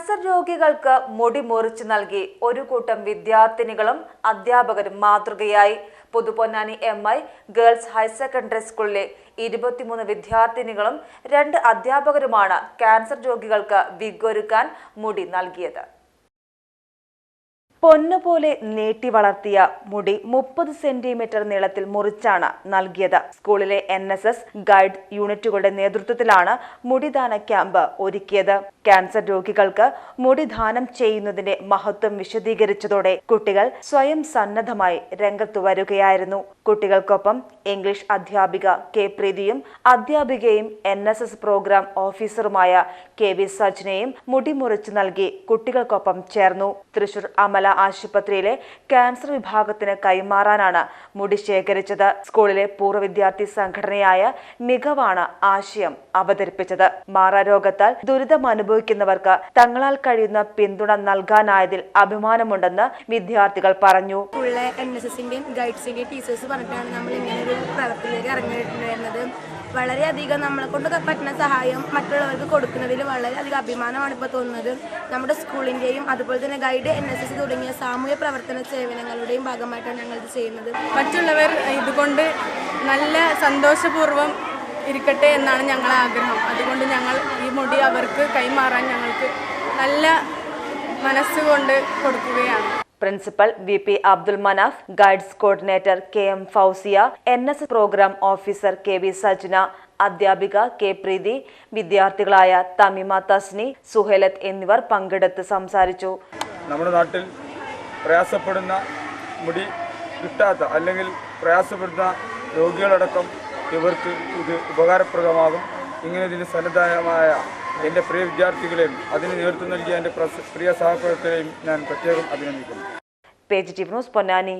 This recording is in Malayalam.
ക്യാൻസർ രോഗികൾക്ക് മുടി മുറിച്ചു നൽകി ഒരു കൂട്ടം വിദ്യാർത്ഥിനികളും അധ്യാപകരും മാതൃകയായി. Puthuponnani M I girls higher secondary സ്കൂളിലെ ഇരുപത്തിമൂന്ന് വിദ്യാർത്ഥിനികളും രണ്ട് അധ്യാപകരുമാണ് ക്യാൻസർ രോഗികൾക്ക് വിഗൊരുക്കാൻ മുടി നൽകിയത്. പൊന്നുപോലെ നീട്ടി വളർത്തിയ മുടി മുപ്പത് സെന്റിമീറ്റർ നീളത്തിൽ മുറിച്ചാണ് നൽകിയത്. സ്കൂളിലെ എൻ എസ് എസ് ഗൈഡ് യൂണിറ്റുകളുടെ നേതൃത്വത്തിലാണ് മുടിദാന ക്യാമ്പ് ഒരുക്കിയത്. ക്യാൻസർ രോഗികൾക്ക് മുടി ദാനം ചെയ്യുന്നതിന്റെ മഹത്വം വിശദീകരിച്ചതോടെ കുട്ടികൾ സ്വയം സന്നദ്ധമായി രംഗത്തു വരികയായിരുന്നു. കുട്ടികൾക്കൊപ്പം ഇംഗ്ലീഷ് അധ്യാപിക കെ പ്രീതിയും അധ്യാപികയും എൻ എസ് എസ് പ്രോഗ്രാം ഓഫീസറുമായ കെ വി സജ്നയും മുടി മുറിച്ചു നൽകി കുട്ടികൾക്കൊപ്പം ചേർന്നു. തൃശൂർ അമല ആശുപത്രിയിലെ ക്യാൻസർ വിഭാഗത്തിന് കൈമാറാനാണ് മുടി ശേഖരിച്ചത്. സ്കൂളിലെ പൂർവ വിദ്യാർത്ഥി സംഘടനയായ മികവാണ് ആശയം അവതരിപ്പിച്ചത്. മാറാരോഗത്താൽ ദുരിതം അനുഭവിക്കുന്നവർക്ക് തങ്ങളാൽ കഴിയുന്ന പിന്തുണ നൽകാനായതിൽ അഭിമാനമുണ്ടെന്ന് വിദ്യാർത്ഥികൾ പറഞ്ഞു. എൻ എസ് ടീച്ചേഴ്സ് പറഞ്ഞിട്ടാണ് നമ്മൾ ഇങ്ങനെ ഒരു പ്രവർത്തനത്തിലേക്ക് ഇറങ്ങിയിട്ടുണ്ടായിരുന്നത്. വളരെയധികം നമ്മളെ കൊണ്ട് പറ്റുന്ന സഹായം മറ്റുള്ളവർക്ക് കൊടുക്കുന്നതിൽ വളരെയധികം അഭിമാനമാണ് ഇപ്പോൾ തോന്നുന്നത്. നമ്മുടെ സ്കൂളിന്റെയും അതുപോലെ തന്നെ ഗൈഡ് എൻ എസ് എസ് തുടങ്ങിയ സാമൂഹ്യ പ്രവർത്തന സേവനങ്ങളുടെയും ഭാഗമായിട്ടാണ് ഞങ്ങൾ ഇത് ചെയ്യുന്നത്. മറ്റുള്ളവർ ഇതുകൊണ്ട് നല്ല സന്തോഷപൂർവം ഇരിക്കട്ടെ എന്നാണ് ഞങ്ങളെ ആഗ്രഹം. അതുകൊണ്ട് ഞങ്ങൾ ഈ മുടി അവർക്ക് കൈമാറാൻ ഞങ്ങൾക്ക് നല്ല മനസ്സുകൊണ്ട് കൊടുക്കുകയാണ്. Principal V P Abdul Manaf guides coordinator K M Fousiya N S programme officer K V Sajna അധ്യാപിക കെ പ്രീതി വിദ്യാർത്ഥികളായ തമിമ തസ്നി സുഹേലത്ത് എന്നിവർ പങ്കെടുത്ത് സംസാരിച്ചു. നമ്മുടെ നാട്ടിൽ പ്രയാസപ്പെടുന്ന മുടി കിട്ടാത്ത അല്ലെങ്കിൽ പ്രയാസപ്പെടുന്ന രോഗികളടക്കം ഇവർക്ക് ഇത് ഉപകാരപ്രദമാകും. ഇങ്ങനെ ഇതിന് സന്നദ്ധമായ എന്റെ പ്രിയ വിദ്യാർത്ഥികളെയും അതിന് നേതൃത്വം നൽകിയ എന്റെ പ്രിയ സഹപ്രവർത്തകരെയും ഞാൻ പ്രത്യേകം അഭിനന്ദിക്കുന്നു. Page news Ponnani.